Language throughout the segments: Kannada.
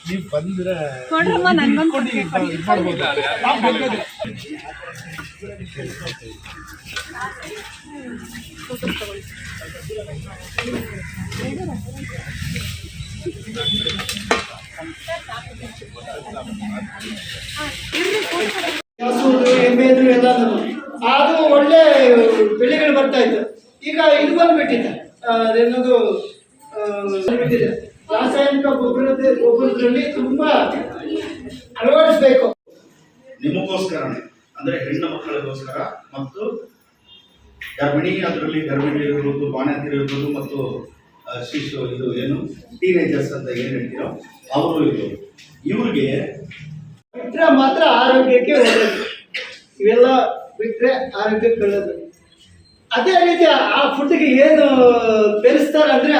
ನೀವು ಬಂದ್ರೆ ನೋಡ್ರಮ್ಮ ನನ್ಗೊಂದು ಇಟ್ಕೊಂಡು ಇದು ಎಮ್ಮೆ ಎಲ್ಲಾನು ಅದು ಒಳ್ಳೆ ಬೆಳೆಗಳು ಬರ್ತಾ ಇತ್ತು. ಈಗ ಇದು ಬಂದ್ಬಿಟ್ಟಿದೆ. ಅದೇನದು ರಾಸಾಯನಿಕ ಗೊಬ್ಬರದ ಗೊಬ್ಬರದಲ್ಲಿ ತುಂಬಾ ಅಳವಡಿಸ್ಬೇಕು. ನಿಮಗೋಸ್ಕರ ಅಂದ್ರೆ ಹೆಣ್ಣು ಮಕ್ಕಳಿಗೋಸ್ಕರ ಮತ್ತು ಗರ್ಭಿಣಿ ಅದರಲ್ಲಿ ಗರ್ಭಿಣಿ ಇರ್ಬೋದು ಬಾಣಂತಿರು ಇರ್ಬೋದು ಮತ್ತು ಶಿಶು ಇದು ಏನು ಟೀನೇಜರ್ಸ್ ಅಂತ ಏನು ಹೇಳ್ತೀರೋ, ಅವರು ಇದು ಇವ್ರಿಗೆ ಬಿಟ್ರೆ ಮಾತ್ರ ಆರೋಗ್ಯಕ್ಕೆ ಒಳ್ಳೆಯದು ಇವೆಲ್ಲ ಬಿಟ್ರೆ ಆರೋಗ್ಯಕ್ಕೆ ಒಳ್ಳೆಯದು ಅದೇ ರೀತಿ ಆ ಫುಡ್ಗೆ ಏನು ಬೆರೆಸ್ತಾರೆ ಅಂದ್ರೆ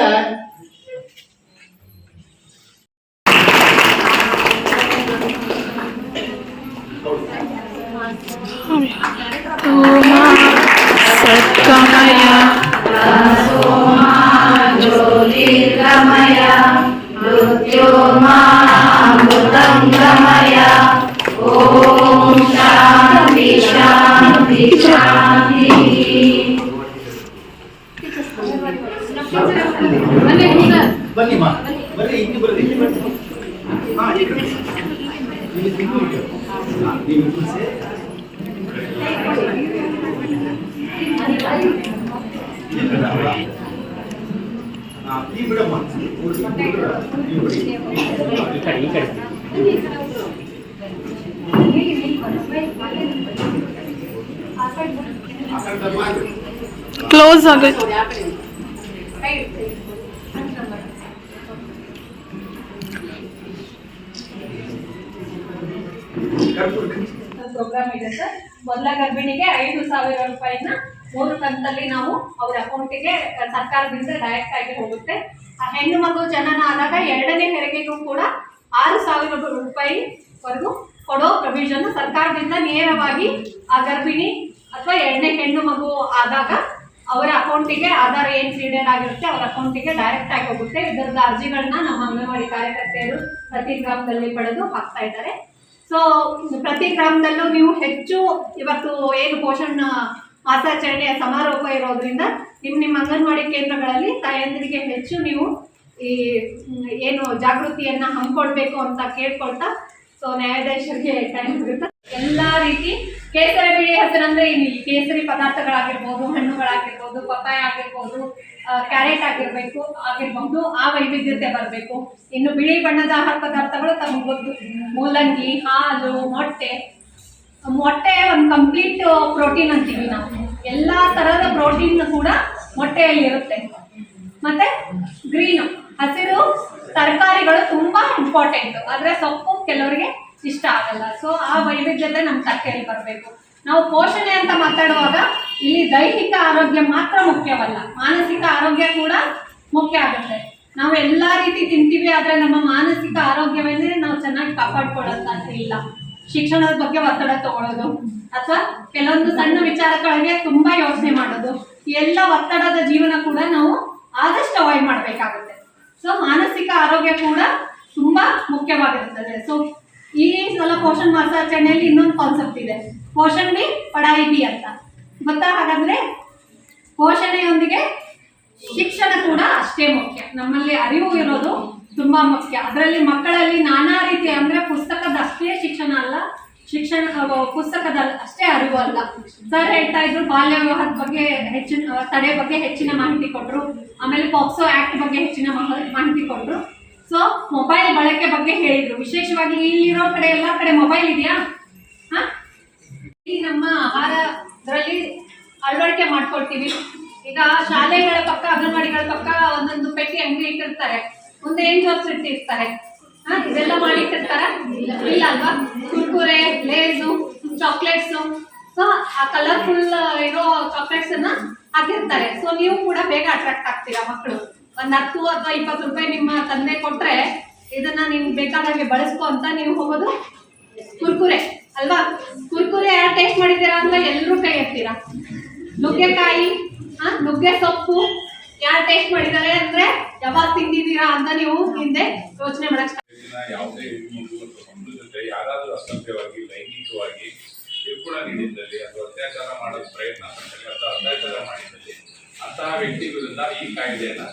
ಬನ್ನಿ ಮಾ ಬರ್ರಿ ಇಲ್ಲಿ ಬರ್ರಿ ಇಲ್ಲಿ ಬರ್ರಿ ಹಾ ಈ ಕಡೆ ಇಲ್ಲಿ ತಿಂದು ಬಿಡಿ. ಹಾ, ನೀವು ಇಬ್ರು ಸೇರಿ. ಈ ಕಡೆ ಅಲ್ಲ? ಹಾ, ಈ ಬಿಡಮ್ಮ ಈ ಬಿಡಿ. ಆ ಕಡೆ ಬಾ. ಕ್ಲೋಸ್ ಆಗುತ್ತೆ. ಪ್ರೋಗ್ರಾಮ್ ಇದೆ ಸರ್ ಮೊದಲ ಗರ್ಭಿಣಿಗೆ ಐದು ಸಾವಿರ ರೂಪಾಯಿನ ಮೂರು ಕಂತಲ್ಲಿ ನಾವು ಅವ್ರ ಅಕೌಂಟಿಗೆ ಸರ್ಕಾರದಿಂದ ಡೈರೆಕ್ಟ್ ಆಗಿ ಹೋಗುತ್ತೆ ಆ ಹೆಣ್ಣು ಮಗು ಜನನ ಆದಾಗ ಎರಡನೇ ಹೆರಿಗೆಗೂ ಕೂಡ ಆರು ಸಾವಿರ ರೂಪಾಯಿವರೆಗೂ ಕೊಡೋ ಪ್ರೊವಿಷನ್ ಸರ್ಕಾರದಿಂದ ನೇರವಾಗಿ ಆ ಗರ್ಭಿಣಿ ಅಥವಾ ಎರಡನೇ ಹೆಣ್ಣು ಮಗು ಆದಾಗ ಅವರ ಅಕೌಂಟಿಗೆ ಆಧಾರ್ ಏನ್ ಫೀಡೆಡ್ ಆಗಿರುತ್ತೆ ಅವರ ಅಕೌಂಟಿಗೆ ಡೈರೆಕ್ಟ್ ಆಗಿ ಹೋಗುತ್ತೆ. ಇದರದ ಅರ್ಜಿಗಳನ್ನ ನಮ್ಮ ಅಂಗನವಾಡಿ ಕಾರ್ಯಕರ್ತೆಯರು ಪ್ರತಿ ಗ್ರಾಮದಲ್ಲಿ ಪಡೆದು ಹಾಕ್ತಾ ಇದ್ದಾರೆ. ಸೊ ಪ್ರತಿ ಗ್ರಾಮದಲ್ಲೂ ನೀವು ಹೆಚ್ಚು ಇವತ್ತು ಏನು ಪೋಷಣ, ಮಾಸಾಚರಣೆಯ ಸಮಾರೋಪ ಇರೋದ್ರಿಂದ ನಿಮ್ಮ ನಿಮ್ಮ ಅಂಗನವಾಡಿ ಕೇಂದ್ರಗಳಲ್ಲಿ ತಾಯಂದಿರಿಗೆ ಹೆಚ್ಚು ನೀವು ಈ, ಏನು ಜಾಗೃತಿಯನ್ನ ಹಮ್ಮಿಕೊಳ್ಬೇಕು ಅಂತ ಕೇಳ್ಕೊಳ್ತಾ ಸೊ ನ್ಯಾಯಾಧೀಶರಿಗೆ ಟೈಮ್ ಇರುತ್ತೆ ಎಲ್ಲ ರೀತಿ ಕೇಸರಿ ಬಿಳಿ ಹೆಸರಂದ್ರೆ ಇಲ್ಲಿ ಕೇಸರಿ ಪದಾರ್ಥಗಳಾಗಿರ್ಬೋದು, ಹಣ್ಣುಗಳಾಗಿರ್ಬೋದು, ಪಪ್ಪಾಯ ಆಗಿರ್ಬೋದು ಕ್ಯಾರೆಟ್ ಆಗಿರ್ಬೇಕು, ಆಗಿರ್ಬಹುದು, ಆ ವೈವಿಧ್ಯತೆ ಬರಬೇಕು. ಇನ್ನು ಬಿಳಿ ಬಣ್ಣದ ಆಹಾರ ಪದಾರ್ಥಗಳು ತಮಗೆ ಗೊತ್ತು. ಮೂಲಂಗಿ, ಹಾಲು, ಮೊಟ್ಟೆ. ಮೊಟ್ಟೆ ಒಂದು ಕಂಪ್ಲೀಟ್ ಪ್ರೋಟೀನ್ ಅಂತೀವಿ ನಾವು. ಎಲ್ಲ ತರಹದ ಪ್ರೋಟೀನ್ ಕೂಡ ಮೊಟ್ಟೆಯಲ್ಲಿ ಇರುತ್ತೆ. ಮತ್ತೆ ಗ್ರೀನು. ಹಸಿರು ತರಕಾರಿಗಳು ತುಂಬಾ ಇಂಪಾರ್ಟೆಂಟ್ ಆದ್ರೆ ಸೊಪ್ಪು ಕೆಲವರಿಗೆ ಇಷ್ಟ ಆಗಲ್ಲ. ಸೊ ಆ ವೈವಿಧ್ಯತೆ ನಮ್ಮ ತಟ್ಟೆಯಲ್ಲಿ ಬರಬೇಕು. ನಾವು ಪೋಷಣೆ ಅಂತ ಮಾತಾಡುವಾಗ ಇಲ್ಲಿ ದೈಹಿಕ ಆರೋಗ್ಯ ಮಾತ್ರ ಮುಖ್ಯವಲ್ಲ. ಮಾನಸಿಕ ಆರೋಗ್ಯ ಕೂಡ ಮುಖ್ಯ ಆಗುತ್ತೆ. ನಾವು ಎಲ್ಲಾ ರೀತಿ ತಿಂತೀವಿ ಆದರೆ ನಮ್ಮ ಮಾನಸಿಕ ಆರೋಗ್ಯವನ್ನೇ ನಾವು ಚೆನ್ನಾಗಿ ಕಾಪಾಡ್ಕೊಳ್ಳೋಂತ ಇಲ್ಲ. ಶಿಕ್ಷಣದ ಬಗ್ಗೆ ಒತ್ತಡ ತಗೊಳ್ಳೋದು ಅಥವಾ ಕೆಲವೊಂದು ಸಣ್ಣ ವಿಚಾರಗಳಿಗೆ ತುಂಬಾ ಯೋಚನೆ ಮಾಡೋದು. ಎಲ್ಲ ಒತ್ತಡದ ಜೀವನ ಕೂಡ ನಾವು ಆದಷ್ಟು ಅವಾಯ್ಡ್ ಮಾಡಬೇಕಾಗುತ್ತೆ. ಸೊ ಮಾನಸಿಕ ಆರೋಗ್ಯ ಕೂಡ ತುಂಬಾ ಮುಖ್ಯವಾಗಿರುತ್ತದೆ ಸೊ ಈ ಸಲ ಪೋಷಣ್ ಮಾಸಾಚರಣೆಯಲ್ಲಿ ಇನ್ನೊಂದು ಕಾನ್ಸೆಪ್ಟ್ ಇದೆ. ಪೋಷಣ್ ಬಿ ಪಡಾಯಿ ಬಿ ಅಂತ. ಗೊತ್ತಾ? ಹಾಗಾದ್ರೆ ಪೋಷಣೆಯೊಂದಿಗೆ ಶಿಕ್ಷಣ ಕೂಡ ಅಷ್ಟೇ ಮುಖ್ಯ. ನಮ್ಮಲ್ಲಿ ಅರಿವು ಇರೋದು ತುಂಬಾ ಮುಖ್ಯ. ಅದರಲ್ಲಿ ಮಕ್ಕಳಲ್ಲಿ ನಾನಾ ರೀತಿ ಅಂದ್ರೆ ಪುಸ್ತಕದ ಅಷ್ಟೇ ಶಿಕ್ಷಣ ಅಲ್ಲ, ಶಿಕ್ಷಣ ಪುಸ್ತಕದ ಅಷ್ಟೇ ಅರಿವು ಅಲ್ಲ. ಸರ್ ಹೇಳ್ತಾ ಇದ್ರು, ಬಾಲ್ಯ ವಿವಾಹದ ಬಗ್ಗೆ ಹೆಚ್ಚಿನ, ತಡೆ ಬಗ್ಗೆ ಹೆಚ್ಚಿನ ಮಾಹಿತಿ ಕೊಟ್ಟರು ಆಮೇಲೆ ಪಾಕ್ಸೋ ಆಕ್ಟ್ ಬಗ್ಗೆ ಹೆಚ್ಚಿನ ಮಹ- ಮಾಹಿತಿ ಕೊಟ್ರು. ಸೊ ಮೊಬೈಲ್ ಬಳಕೆ ಬಗ್ಗೆ ಹೇಳಿದ್ರು. ವಿಶೇಷವಾಗಿ ಇಲ್ಲಿರೋ ಕಡೆ, ಎಲ್ಲ ಕಡೆ ಮೊಬೈಲ್ ಇದೆಯಾ? ನಮ್ಮ ಆಹಾರದಲ್ಲಿ ಅಳವಡಿಕೆ ಮಾಡ್ಕೊಳ್ತೀವಿ. ಈಗ ಶಾಲೆಗಳ ಪಕ್ಕ, ಅಂಗನವಾಡಿಗಳ ಪಕ್ಕ ಒಂದೊಂದು ಪೆಟ್ಟಿ ಅಂಗಡಿ ಇಟ್ಟಿರ್ತಾರೆ. ಮುಂದೆ ಏನ್ ಜಾಬ್ಸ್ ಇಟ್ಟಿರ್ತಾರೆ? ಇದೆಲ್ಲ ಮಾಡಿಟ್ಟಿರ್ತಾರ? ಇಲ್ಲ ಅಲ್ವಾ? ಕುರ್ಕುರೆ, ಲೇಸು ಚಾಕ್ಲೇಟ್ಸು ಸೊ ಆ ಕಲರ್ಫುಲ್ ಇರೋ ಚಾಕ್ಲೇಟ್ಸ್ ಅನ್ನ ಹಾಕಿರ್ತಾರೆ. ಸೊ ನೀವು ಕೂಡ ಬೇಗ ಅಟ್ರಾಕ್ಟ್ ಆಗ್ತೀರಾ ಮಕ್ಕಳು? ಒಂದ್ ಹತ್ತು ಅಥವಾ ಇಪ್ಪತ್ತು ರೂಪಾಯಿ ನಿಮ್ಮ ತಂದೆ ಕೊಟ್ರೆ ಇದನ್ನ ನೀವು ಬೇಕಾದಾಗೆ ಬಳಸ್ಕೊ ಅಂತ ನೀವು ಹೋಗೋದು ಕುರ್ಕುರೆ, ಅಲ್ವಾ? ಕುರ್ಕುರೆ ಯಾರು ಟೇಸ್ಟ್ ಮಾಡಿದ್ದೀರಾ ಅಂದ್ರೆ ಎಲ್ಲರೂ ಕೈ ಎತ್ತೀರಾ? ನುಗ್ಗೆಕಾಯಿ ಹಾ ನುಗ್ಗೆ ಸೊಪ್ಪು ಯಾರು ಟೇಸ್ಟ್ ಮಾಡಿದ್ದಾರೆ ಅಂದ್ರೆ ಯಾವಾಗ ತಿಂದಿದ್ದೀರಾ ಅಂತ ನೀವು ಹಿಂದೆ ಯೋಚನೆ ಮಾಡಕ್ ಯಾವುದೇ ಜೊತೆ ಅಸಭ್ಯವಾಗಿ, ಲೈಂಗಿಕವಾಗಿ ನೀಡಿದ್ದಲ್ಲಿ ಅಥವಾ ಅತ್ಯಾಚಾರ ಮಾಡೋ ಪ್ರಯತ್ನ ಪಟ್ಟಲ್ಲಿ ಅಥವಾ ಅತ್ಯಾಚಾರ ಮಾಡಿದ್ದಲ್ಲಿ ಅಂತಹ ವ್ಯಕ್ತಿಗಳಿಂದ ಈ ಕಾಯ್ದೆಯನ್ನ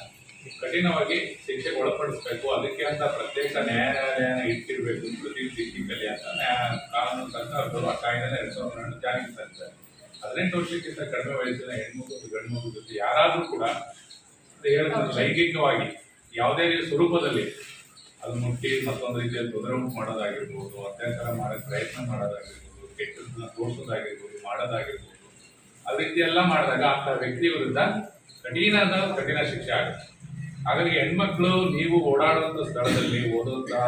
ಕಠಿಣವಾಗಿ ಶಿಕ್ಷೆಗೆ ಒಳಪಡಿಸಬೇಕು. ಅದಕ್ಕೆ ಅಂತ ಪ್ರತ್ಯೇಕ ನ್ಯಾಯಾಲಯನ ಇಟ್ಟಿರಬೇಕು. ಪ್ರತಿ ಡಿಸ್ಟಿಕಲ್ಲಿ ಅಂತ ನ್ಯಾಯ ಕಾನೂನು ಸರ್ಕಾರದವರು ಆ ಕಾಯ್ದೆನ ಎರಡ್ ಸಾವಿರದ ಹನ್ನೆರಡು ಜಾರಿಗೆ ತಂದಿದ್ದಾರೆ ಹದಿನೆಂಟು ವರ್ಷಕ್ಕಿಂತ ಕಡಿಮೆ ವಯಸ್ಸಿನ ಹೆಣ್ಮಗು ಗಂಡು ಮಗು ಜೊತೆ ಯಾರಾದರೂ ಕೂಡ ಹೇಳಿದ್ರೆ ಲೈಂಗಿಕವಾಗಿ ಯಾವುದೇ ರೀತಿಯ ಸ್ವರೂಪದಲ್ಲಿ ಅದು ಮುಟ್ಟಿ ಮತ್ತೊಂದು ರೀತಿಯಲ್ಲಿ ತೊಂದರೆ ಉಂಟು ಮಾಡೋದಾಗಿರ್ಬೋದು ಅತ್ಯಾಚಾರ ಮಾಡೋಕ್ಕೆ ಪ್ರಯತ್ನ ಮಾಡೋದಾಗಿರ್ಬೋದು ಕೆಟ್ಟದನ್ನ ತೋರಿಸೋದಾಗಿರ್ಬೋದು ಮಾಡೋದಾಗಿರ್ಬೋದು. ಆ ರೀತಿ ಎಲ್ಲ ಮಾಡಿದಾಗ ಅಂತ ವ್ಯಕ್ತಿ ವಿರುದ್ಧ ಕಠಿಣ ಕಠಿಣ ಶಿಕ್ಷೆ ಆಗುತ್ತೆ. ಹಾಗಾಗಿ ಹೆಣ್ಮಕ್ಳು, ನೀವು ಓಡಾಡುವಂಥ ಸ್ಥಳದಲ್ಲಿ ಓದುವಂತಹ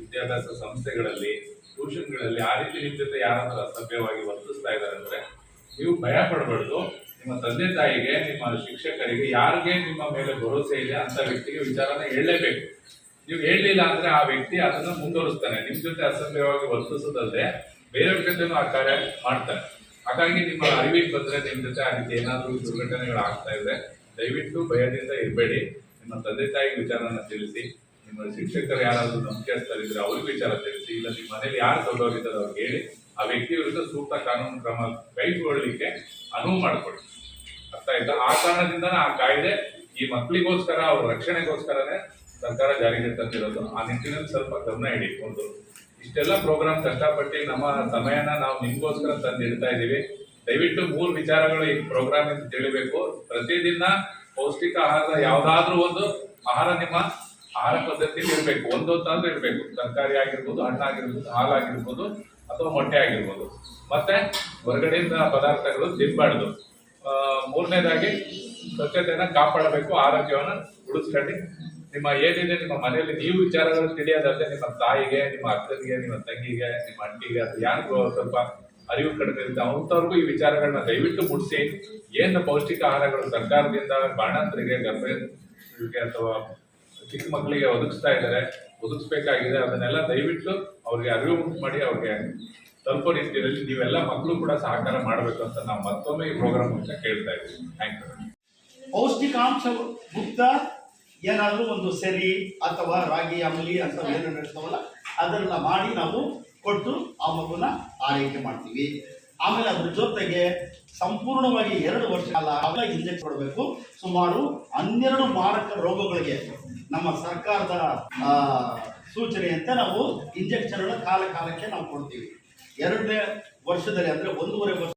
ವಿದ್ಯಾಭ್ಯಾಸ ಸಂಸ್ಥೆಗಳಲ್ಲಿ ಟ್ಯೂಷನ್ಗಳಲ್ಲಿ ಆ ರೀತಿ ನಿಮ್ಮ ಯಾರಾದರೂ ಅಸಭ್ಯವಾಗಿ ವರ್ತಿಸ್ತಾ ಇದ್ದಾರೆ ಅಂದ್ರೆ ನೀವು ಭಯ ಪಡಬಾರ್ದು. ನಿಮ್ಮ ತಂದೆ ತಾಯಿಗೆ, ನಿಮ್ಮ ಶಿಕ್ಷಕರಿಗೆ, ಯಾರಿಗೆ ನಿಮ್ಮ ಮೇಲೆ ಭರವಸೆ ಇದೆ ಅಂತ ವ್ಯಕ್ತಿಗೆ ವಿಚಾರನ ಹೇಳಲೇಬೇಕು. ನೀವು ಹೇಳಲಿಲ್ಲ ಅಂದ್ರೆ ಆ ವ್ಯಕ್ತಿ ಅದನ್ನ ಮುಂದುವರಿಸ್ತಾನೆ. ನಿಮ್ಮ ಜೊತೆ ಅಸಭ್ಯವಾಗಿ ವರ್ತಿಸೋದಲ್ಲದೆ ಬೇರೆ ಜೊತೆನೂ ಆ ಕಾರ್ಯ ಮಾಡ್ತಾನೆ. ಹಾಗಾಗಿ ನಿಮ್ಮ ಅರಿವಿಗೆ ಬಂದ್ರೆ ನಿಮ್ ಜೊತೆ ಆ ರೀತಿ ಏನಾದರೂ ದುರ್ಘಟನೆಗಳು ಆಗ್ತಾ ಇದೆ ದಯವಿಟ್ಟು ಭಯದಿಂದ ಇರಬೇಡಿ. ನಿಮ್ಮ ತಂದೆ ತಾಯಿ ವಿಚಾರನ ತಿಳಿಸಿ, ನಿಮ್ಮ ಶಿಕ್ಷಕರು ಯಾರಾದರೂ ನಂಬಿಕೆಸ್ತರಿದ್ರೆ ಅವ್ರಿಗೆ ವಿಚಾರ ತಿಳಿಸಿ, ಇಲ್ಲ ನಿಮ್ಮ ಮನೇಲಿ ಯಾರು ದೊಡ್ಡವರಿದ್ದಾರೆ ಅವ್ರಿಗೆ ಹೇಳಿ, ಆ ವ್ಯಕ್ತಿ ವಿರುದ್ಧ ಸೂಕ್ತ ಕಾನೂನು ಕ್ರಮ ಕೈಗೊಳ್ಳಲಿಕ್ಕೆ ಅನುವು ಮಾಡಿಕೊಡಿ. ಅರ್ಥ ಆಯ್ತಾ? ಆ ಕಾರಣದಿಂದ ಆ ಕಾಯ್ದೆ ಈ ಮಕ್ಕಳಿಗೋಸ್ಕರ, ಅವ್ರ ರಕ್ಷಣೆಗೋಸ್ಕರನೇ ಸರ್ಕಾರ ಜಾರಿಗೆ ತಂದಿರೋದು. ಆ ನಿಟ್ಟಿನಲ್ಲಿ ಸ್ವಲ್ಪ ಗಮನ ಇಡಿ, ಒಂದು ಇಷ್ಟೆಲ್ಲ ಪ್ರೋಗ್ರಾಮ್ ಕಷ್ಟಪಟ್ಟು ನಮ್ಮ ಸಮಯನ ನಾವು ನಿಮ್ಗೋಸ್ಕರ ತಂದಿಡ್ತಾ ಇದ್ದೀವಿ ದಯವಿಟ್ಟು ಮೂರು ವಿಚಾರಗಳು ಈ ಪ್ರೋಗ್ರಾಮ್ ಅಂತ ತಿಳಿಬೇಕು. ಪ್ರತಿದಿನ ಪೌಷ್ಟಿಕ ಆಹಾರದ ಯಾವ್ದಾದ್ರೂ ಒಂದು ಆಹಾರ ನಿಮ್ಮ ಆಹಾರ ಪದ್ಧತಿಯಲ್ಲಿ ಇರಬೇಕು. ಒಂದೊಂದಾದ್ರೂ ಇರಬೇಕು. ತರಕಾರಿ ಆಗಿರ್ಬೋದು ಹಣ್ಣಾಗಿರ್ಬೋದು ಹಾಲಾಗಿರ್ಬೋದು ಅಥವಾ ಮೊಟ್ಟೆ ಆಗಿರ್ಬೋದು. ಮತ್ತೆ ಹೊರಗಡೆಯಿಂದ ಪದಾರ್ಥಗಳು ತಿನ್ಬಾರ್ದು. ಮೂರನೇದಾಗಿ ಸ್ವಚ್ಛತೆಯನ್ನು ಕಾಪಾಡಬೇಕು, ಆರೋಗ್ಯವನ್ನು ಉಳಿಸ್ಕೊಂಡು ನಿಮ್ಮ ಏನಿದೆ, ನಿಮ್ಮ ಮನೆಯಲ್ಲಿ ನೀವು ವಿಚಾರಗಳು ತಿಳಿಯೋದಲ್ಲದೆ ನಿಮ್ಮ ತಾಯಿಗೆ, ನಿಮ್ಮ ಅಕ್ಕನಿಗೆ, ನಿಮ್ಮ ತಂಗಿಗೆ, ನಿಮ್ಮ ಅಂಟಿಗೆ ಅದು ಯಾರಿಗೂ ಸ್ವಲ್ಪ ಅರಿವು ಕಡಿಮೆ ಇರುತ್ತೆ, ಅಂಥವ್ರಿಗೂ ಈ ವಿಚಾರಗಳನ್ನ ದಯವಿಟ್ಟು ಮುಡಿಸಿ. ಏನು ಪೌಷ್ಟಿಕ ಆಹಾರಗಳು ಸರ್ಕಾರದಿಂದ ಬಾಣಂತರಿಗೆ ಗರ್ಭಿಣಿಗೆ ಅಥವಾ ಚಿಕ್ಕ ಮಕ್ಕಳಿಗೆ ಒದಗಿಸ್ತಾ ಇದ್ದಾರೆ, ಒದಗಿಸ್ಬೇಕಾಗಿದೆ, ಅದನ್ನೆಲ್ಲ ದಯವಿಟ್ಟು ಅವ್ರಿಗೆ ಅರಿವು ಮಾಡಿ ಅವ್ರಿಗೆ ತಲುಪೋ ರೀತಿಯಲ್ಲಿ ನೀವೆಲ್ಲ ಮಕ್ಕಳು ಕೂಡ ಸಹಕಾರ ಮಾಡಬೇಕು ಅಂತ ನಾವು ಮತ್ತೊಮ್ಮೆ ಈ ಪ್ರೋಗ್ರಾಮ್ ಅಂತ ಕೇಳ್ತಾ ಇದ್ದೀವಿ. ಥ್ಯಾಂಕ್ ಯು ಪೌಷ್ಟಿಕಾಂಶ ಮುಕ್ತ ಏನಾದರೂ ಒಂದು ಸೆರಿ ಅಥವಾ ರಾಗಿ ಅಮಲಿ ಅಂತ ಏನು ನಡೆಸ್ತಾವಲ್ಲ ಅದನ್ನ ಮಾಡಿ ನಾವು ಕೊಟ್ಟು ಆ ಮಗುನ ಆರೈಕೆ ಮಾಡ್ತೀವಿ. ಆಮೇಲೆ ಅದ್ರ ಜೊತೆಗೆ ಸಂಪೂರ್ಣವಾಗಿ ಎರಡು ವರ್ಷ ಕಾಲ ಇಂಜೆಕ್ಟ್ ಕೊಡಬೇಕು. ಸುಮಾರು ಹನ್ನೆರಡು ಮಾರಕ ರೋಗಗಳಿಗೆ ನಮ್ಮ ಸರ್ಕಾರದ ಸೂಚನೆಯಂತೆ ನಾವು ಇಂಜೆಕ್ಷನ್ ಕಾಲ ಕಾಲಕ್ಕೆ ನಾವು ಕೊಡ್ತೀವಿ. ಎರಡನೇ ವರ್ಷದಲ್ಲಿ ಅಂದ್ರೆ ಒಂದೂವರೆ ವರ್ಷ